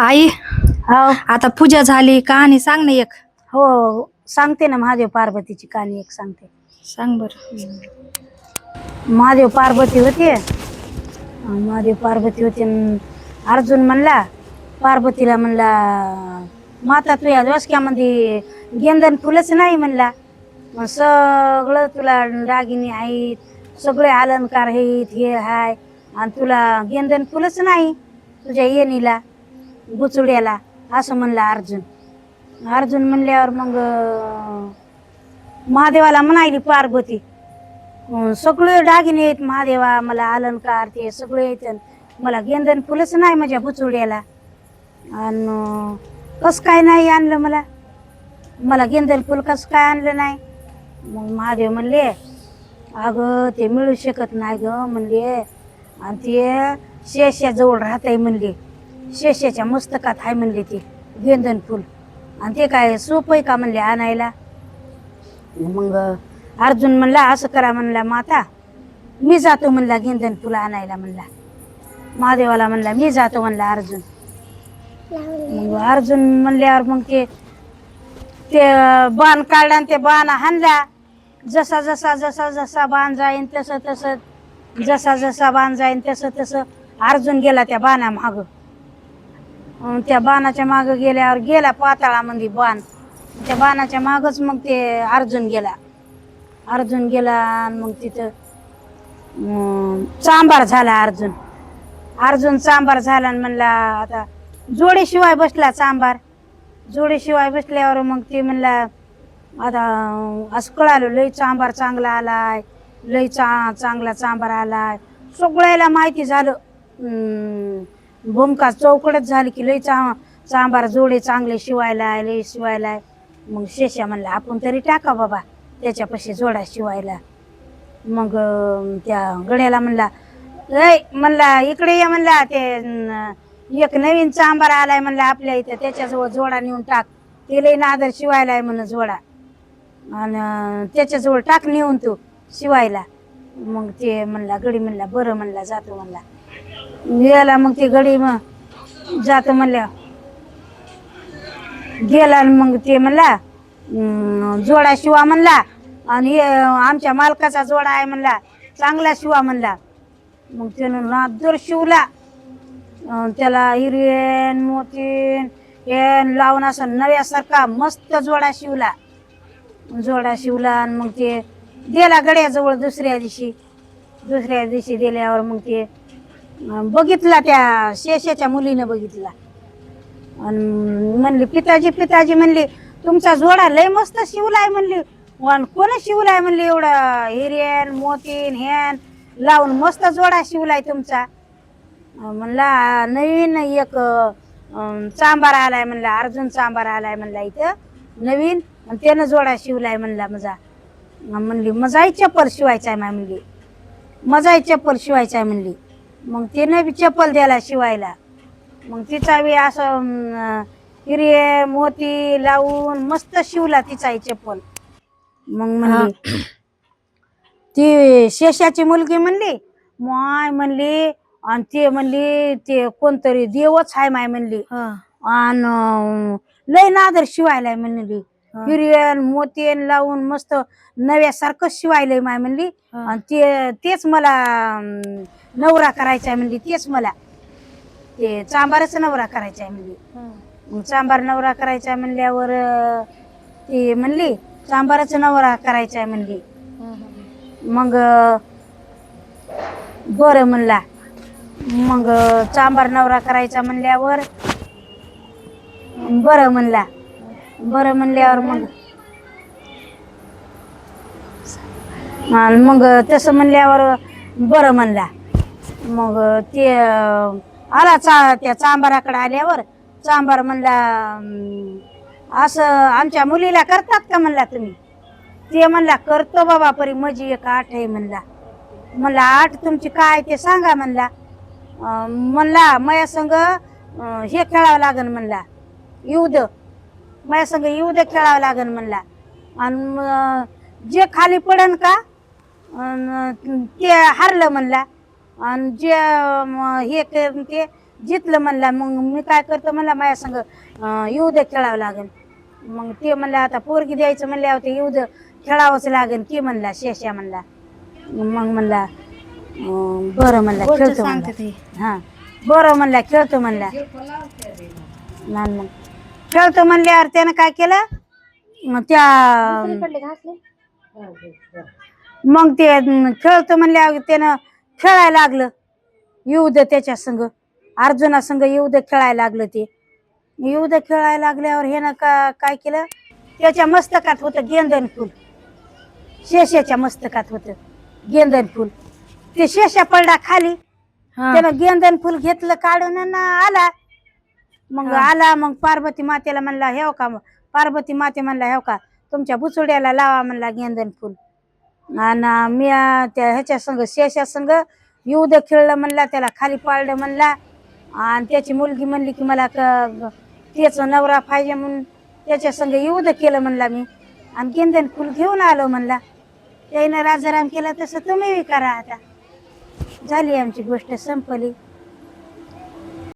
आई हो आता पूजा झाली कहाणी सांग ना एक. हो सांगते ना महादेव पार्वतीची कहाणी एक सांगते. सांग बर. महादेव पार्वती होते. महादेव पार्वती होते अन् अर्जुन म्हणला पार्वतीला म्हणला माता तुझ्या डोसक्यामध्ये गेंदन फुलंच नाही म्हणला. मग सगळं तुला दागिने आहेत सगळे अलंकार आहेत हे हाय. आणि तुला गेंदन फुलच नाही तुझ्या येणीला गुचुड्याला असं म्हणला अर्जुन. अर्जुन म्हणल्यावर मग महादेवाला म्हणायली पार्वती सगळे दागिने आहेत महादेवा मला अलंकार ते सगळे येत मला गेंदन फुलच नाही माझ्या बुचुड्याला आणि कस काय नाही आणलं मला? मला गेंदन फुल कसं काय आणलं नाही? मग महादेव म्हणले अगं ते मिळू शकत नाही ग म्हणले. आणि ते शेषाजवळ राहत आहे म्हणले. शेषाच्या मस्तकात आहे म्हणले ते गेंदन फुल. आणि ते काय सोपं आहे का म्हणले आणायला? मग अर्जुन म्हणला असं करा म्हणला माता. मी जातो म्हणला गेंदन फुलं आणायला म्हणला. महादेवाला म्हणला मी जातो म्हणला अर्जुन. मग अर्जुन म्हणल्यावर मग ते ते बाण काढला आणि ते बाण हाणला. जसा जसा जसा जसा बाण जाईन तसं तसं जसा जसा बाण जाईन तसं तसं अर्जुन गेला त्या बाणा माग त्या बाणाच्या माग गेल्यावर गेला पाताळामध्ये बाण. त्या बाणाच्या मागच मग ते अर्जुन गेला. अर्जुन गेला आणि मग तिथं चांबार झाला अर्जुन. अर्जुन चांबार झाला आणि म्हणला आता जोडीशिवाय बसला चांबार जोडीशिवाय बसल्यावर मग ते म्हणला आता असं कळालो लई चांबार चांगला आलाय. लय चा चांगला चांबार आलाय. सगळ्याला माहिती झालं. भूमका चौकडच झाली की लय चा चांबार जोडे चांगले शिवायला लय शिवायला मग शेषा म्हणला आपण तरी टाका बाबा त्याच्यापाशी जोडा शिवायला. मग त्या गड्याला म्हणला लय म्हणला इकडे ये म्हणला ते एक नवीन चांबार आलाय म्हणला आपल्या इथं त्याच्याजवळ जोडा नेऊन टाक. ते लय नादर शिवायला आहे म्हण जोडा. आणि त्याच्याजवळ टाक नेऊन तू. शिवायला. मग ते म्हणला गडी म्हणला बरं म्हणला जातो म्हणला. गेला मग ते गडी मग जातो म्हणल्या. गेला आणि मग ते म्हणला जोडा शिवा म्हणला. आणि आमच्या मालकाचा जोडा आहे म्हणला चांगला शिवा म्हणला. मग त्यानं नादर शिवला. त्याला हिरेन मोतीन हेन लावून असं नव्यासारखा मस्त जोडा शिवला. जोडा शिवला आणि मग ते दिला गड्याजवळ दुसऱ्या दिवशी. दुसऱ्या दिवशी दिल्यावर मग ते बघितला त्या शेषाच्या मुलीनं बघितला. आणि म्हणली पिताजी पिताजी म्हणली तुमचा जोडा लय मस्त शिवलाय म्हणली. आणि कोण शिवलाय? म्हणली एवढा हिरेन मोतीन हेन लावून मस्त जोडा शिवलाय तुमचा. म्हणला नवीन एक चांबार आलाय म्हणला अर्जुन चांबार आलाय म्हणला इथं नवीन आणि त्यानं जोडा शिवलाय म्हणला माझा म्हणली मजाही चप्पल शिवायचा आहे माय म्हणली. मजाही चप्पल शिवायचा आहे म्हणली. मग त्यानं बी चप्पल द्यायला शिवायला. मग तिचा बी असं हिरे मोती लावून मस्त शिवला तिचाही चप्पल. मग म्हणली ती शेषाची मुलगी म्हणली? माय म्हणली आणि ते म्हणली ते कोणतरी देवच आहे माय म्हणली. आणि लय नादर शिवायलाय म्हणली. हिरियन मोतीन लावून मस्त नव्यासारखं शिवायलंय माय म्हणली. आणि ते तेच मला अं, नवरा करायचा आहे म्हणली तेच मला. ते चांबारच नवरा करायचा आहे म्हणली मग चांबार नवरा करायचा आहे म्हणल्यावर अं, ती म्हणली चांबारच नवरा करायचा आहे म्हणली मग अं, बरं म्हणला. मग अं, चांबार नवरा करायचा म्हणल्यावर बरं म्हणला. बरं म्हणल्यावर मग. मग तसं म्हणल्यावर बरं म्हणला. मग ते आला चा त्या चांबाराकडे आल्यावर चांबार म्हणला असं आमच्या मुलीला करतात का म्हणला तुम्ही? ते म्हणला करतो बाबा परी मजी एक आठ आहे म्हणला. म्हणला आठ तुमची काय ते सांगा म्हणला. म्हणला माझ्या संग हे खेळावं लागन म्हणला. युद्ध माझ्या संग युद्ध खेळावं लागन म्हणला. आणि जे खाली पडन का ते हारलं म्हणला. आणि जे हे ते जितलं म्हणला मग मी काय करतो म्हणला माझ्या संग येऊ दे खेळावं लागेल मग ते म्हणलं आता पोरगी द्यायचं म्हणल्यावर ते येऊ दे खेळावंच लागेल की म्हणला शेषा म्हणला. मग म्हणला बरं म्हणला खेळतो म्हणला. हा बरं म्हणला खेळतो म्हणला. नाही मग. खेळतो म्हणल्यावर त्यानं काय केलं? मग त्या मग ते अं, खेळतो म्हणल्यावर त्यानं खेळायला लागलं. येऊ दे त्याच्या संग. अर्जुना संग येऊ दे खेळायला लागलं ते. येऊ दे खेळायला लागल्यावर हे ना का काय केलं? त्याच्या मस्तकात होतं गेंदन फुल. शेषाच्या मस्तकात होतं गेंदन फुल. ते शेषा पडला खाली. हा. त्यानं गेंदन फुल घेतलं काढून आणि आला. मग आला मग पार्वती मातेला म्हणला हेव का पार्वती माते म्हणला हेव का? तुमच्या बुचुड्याला लावा म्हणला गेंदन फुल. आणि मी त्या ह्याच्या संग शेषा संग दे खेळलं म्हणला त्याला खाली पाळलं म्हणला. आणि त्याची मुलगी म्हणली की मला त्याचा नवरा पाहिजे म्हणून त्याच्या संग दे केलं म्हणला मी. आणि गेंदन फुल घेऊन आलो म्हणला. त्यानं राजाराम केला तसं तुम्ही करा आता. झाली आमची गोष्ट संपली.